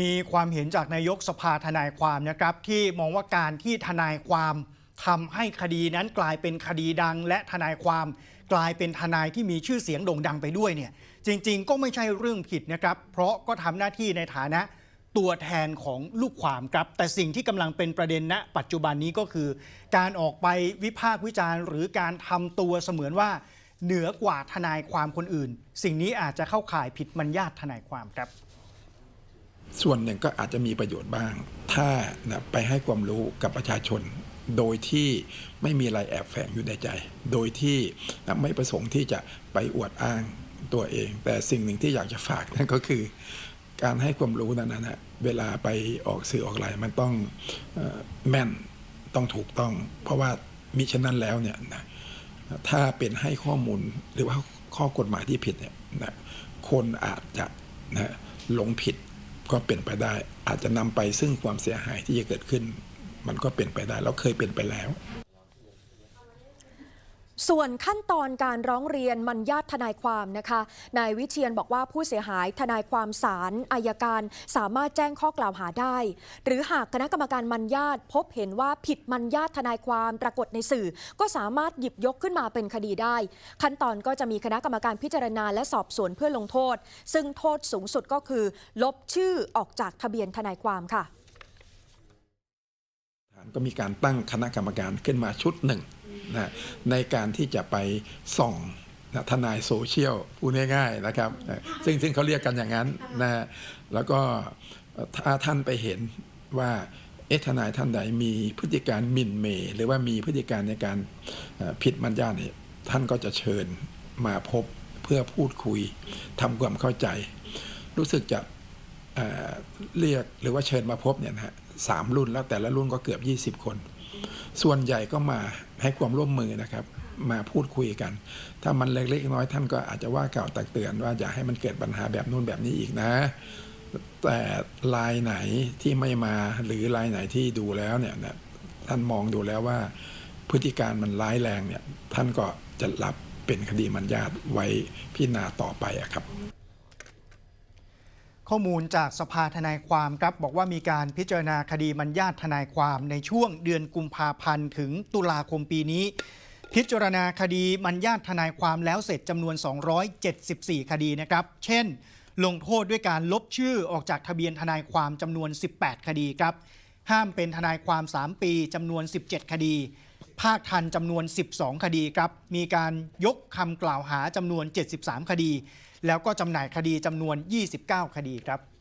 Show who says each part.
Speaker 1: มีความเห็นจากนายกสภาทนายความนะครับ ที่มองว่าการที่ทนายความทำให้คดีนั้นกลายเป็นคดีดัง และทนายความกลายเป็นทนายที่มีชื่อเสียงโด่งดังไปด้วยเนี่ย จริง ๆ ก็ไม่ใช่เรื่องผิดนะครับ เพราะก็ทำหน้าที่ในฐานะตัวแทนของลูกความครับ แต่สิ่งที่กำลังเป็นประเด็นณปัจจุบันนี้ก็คือ การออกไปวิพากษ์วิจารณ์ หรือการทำตัวเสมือนว่า เหนือกว่าทนายความคนอื่น สิ่งนี้อาจจะเข้าข่ายผิดมัญญาตทนายความครับ
Speaker 2: ส่วนหนึ่งก็อาจจะมีประโยชน์บ้าง ถ้านะไปให้ความรู้กับประชาชน โดยที่ไม่มีอะไรแอบแฝงอยู่ในใจ โดยที่นะไม่ประสงค์ที่จะไปอวดอ้างตัวเอง แต่สิ่งหนึ่งที่อยากจะฝากนั่นก็คือ การให้ความรู้นั้นนะเวลาไปออกสื่อออกไลน์มันต้องอแม่นต้องถูกต้อง เพราะว่ามิฉะนั้นแล้วเนี่ยนะถ้าเป็นให้ข้อมูลหรือว่าข้อกฎหมายที่ผิดเนี่ยนะคนอาจจะนะหลงผิด ก็เป็นไปได้ อาจจะนำไปซึ่งความเสียหายที่จะเกิดขึ้น มันก็เป็นไปได้แล้วเคยเป็นไปแล้ว
Speaker 3: ส่วนขั้นตอนการร้องเรียนมันญาติทนายความนะคะนายวิเชียนบอกว่าผู้เสียหายทนายความศาลอายการสามารถแจ้งข้อกล่าวหาได้ หรือหากคณะกรรมการมันญาติพบเห็นว่าผิดมันญาติทนายความปรากฏในสื่อ ก็สามารถหยิบยกขึ้นมาเป็นคดีได้ ขั้นตอนก็จะมีคณะกรรมการพิจารณาและสอบสวนเพื่อลงโทษ ซึ่งโทษสูงสุดก็คือ ลบชื่อออกจากทะเบียนทนายความค่ะ
Speaker 2: ก็มีการตั้งคณะกรรมการขึ้นมาชุดหนึ่งนะในการที่จะไปส่องนะทนายโซเชียลพูดง่ายๆนะครับซึ่งซึ่งเขาเรียกกันอย่างนั้นนะแล้วก็ถ้าท่านไปเห็นว่าเอทนายท่านใดมีพฤติการหมิ่นเมหรือว่ามีพฤติการในการผิดมัญญาเนี่ยท่านก็จะเชิญมาพบเพื่อพูดคุยทำความเข้าใจ รู้สึกจะเอ่อเรียกหรือว่าเชิญมาพบเนี่ยนะฮะ สามรุ่นแล้วแต่ละรุ่นก็เกือบ 20 คน ส่วนใหญ่ก็มาให้ความร่วมมือนะครับ มาพูดคุยกัน ถ้ามันเล็กๆน้อยท่านก็อาจจะว่าเก่าตักเตือนว่าอย่าให้มันเกิดปัญหาแบบนู่นแบบนี้อีกนะ แต่ลายไหนที่ไม่มาหรือลายไหนที่ดูแล้วเนี่ยท่านมองดูแล้วว่า พฤติการมันร้ายแรงเนี่ยท่านก็จะรับเป็นคดีมันญาตไว้พิจารณาต่อไปอะครับ
Speaker 1: ข้อมูลจากสภาทนายความครับบอกว่ามีการพิจารณาคดีมันญาตทนายความในช่วงเดือนกุมภาพันธ์ถึงตุลาคมปีนี้ พิจารณาคดีมันญาตทนายความแล้วเสร็จจำนวน 274 คดีนะครับ เช่น ลงโทษด้วยการลบชื่อออกจากทะเบียนทนายความจำนวน 18 คดีครับ ห้ามเป็นทนายความ 3 ปีจำนวน 17 คดี ภาคทันจำนวน 12 คดีครับ มีการยกคำกล่าวหาจำนวน 73 คดี แล้วก็จำหน่ายคดีจำนวน 29 คดีครับ